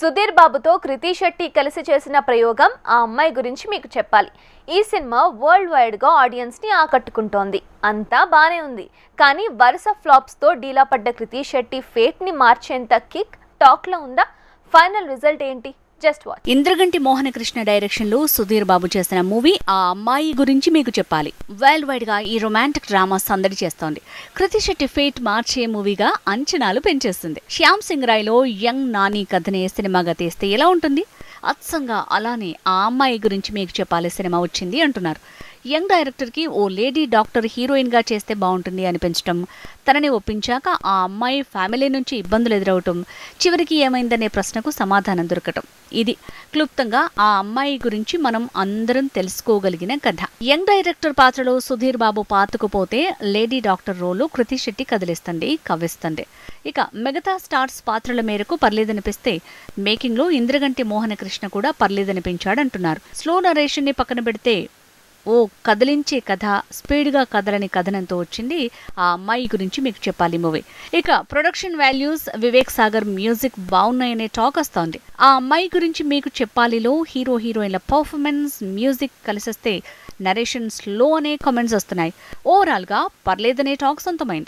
సుధీర్ బాబుతో కృతి శెట్టి కలిసి చేసిన ప్రయోగం ఆ అమ్మాయి గురించి మీకు చెప్పాలి. ఈ సినిమా వరల్డ్ వైడ్గా ఆడియన్స్ని ఆకట్టుకుంటోంది. అంతా బానే ఉంది. కానీ వరుస ఫ్లాప్స్తో డీలా పడ్డ కృతి శెట్టి ఫేట్ని మార్చేంత కిక్ టాక్లో ఉందా? ఫైనల్ రిజల్ట్ ఏంటి? జస్ట్ వాచ్ ఇంద్రగంటి మోహనకృష్ణ డైరెక్షన్లో సుధీర్ బాబు చేసిన మూవీ ఆ అమ్మాయి గురించి మీకు చెప్పాలి. వరల్డ్ వైడ్గా ఈ రొమాంటిక్ డ్రామా సందడి చేస్తోంది. కృతి శెట్టి ఫేట్ మార్చే మూవీగా అంచనాలు పెంచేస్తుంది. శ్యామ్ సింగ్ రాయ్లో యంగ్ నాని కథనే సినిమాగా తీస్తే ఎలా ఉంటుంది? అచ్చంగా అలానే ఆ అమ్మాయి గురించి మీకు చెప్పాలి సినిమా వచ్చింది అంటున్నారు. యంగ్ డైరెక్టర్కి ఓ లేడీ డాక్టర్ హీరోయిన్గా చేస్తే బాగుంటుంది అనిపించటం. తనని ఒప్పించాక ఆ అమ్మాయి ఫ్యామిలీ నుంచి ఇబ్బందులు ఎదురవటం. చివరికి ఏమైందనే ప్రశ్నకు సమాధానం దొరకటం. ఇది క్లుప్తంగా ఆ అమ్మాయి గురించి మనం అందరం తెలుసుకోగలిగిన కథ. యంగ్ డైరెక్టర్ పాత్రలో Sudheer Babu పాతుకుపోతే lady doctor role Krithi Shetty కదిలిస్తుంది కవ్విస్తుంది. ఇక మిగతా స్టార్స్ పాత్రల మేరకు పర్లేదనిపిస్తే మేకింగ్లో ఇంద్రగంటి మోహనకృష్ణ కూడా పర్లేదనిపించాడంటున్నారు. స్లో నరేషన్ని పక్కన పెడితే ఓ కదిలించే కథ స్పీడ్గా కదలని కథనంతో వచ్చింది ఆ అమ్మాయి గురించి మీకు చెప్పాలి మూవీ. ఇక production values Vivek Sagar music బాగున్నాయనే talk వస్తోంది. ఆ అమ్మాయి గురించి మీకు చెప్పాలిలో హీరో హీరోయిన్ల పర్ఫార్మెన్స్ మ్యూజిక్ కలిసొస్తే నరేషన్ స్లో అనే కామెంట్స్ వస్తున్నాయి. ఓవరాల్గా పర్లేదనే టాక్ సొంతమైంది.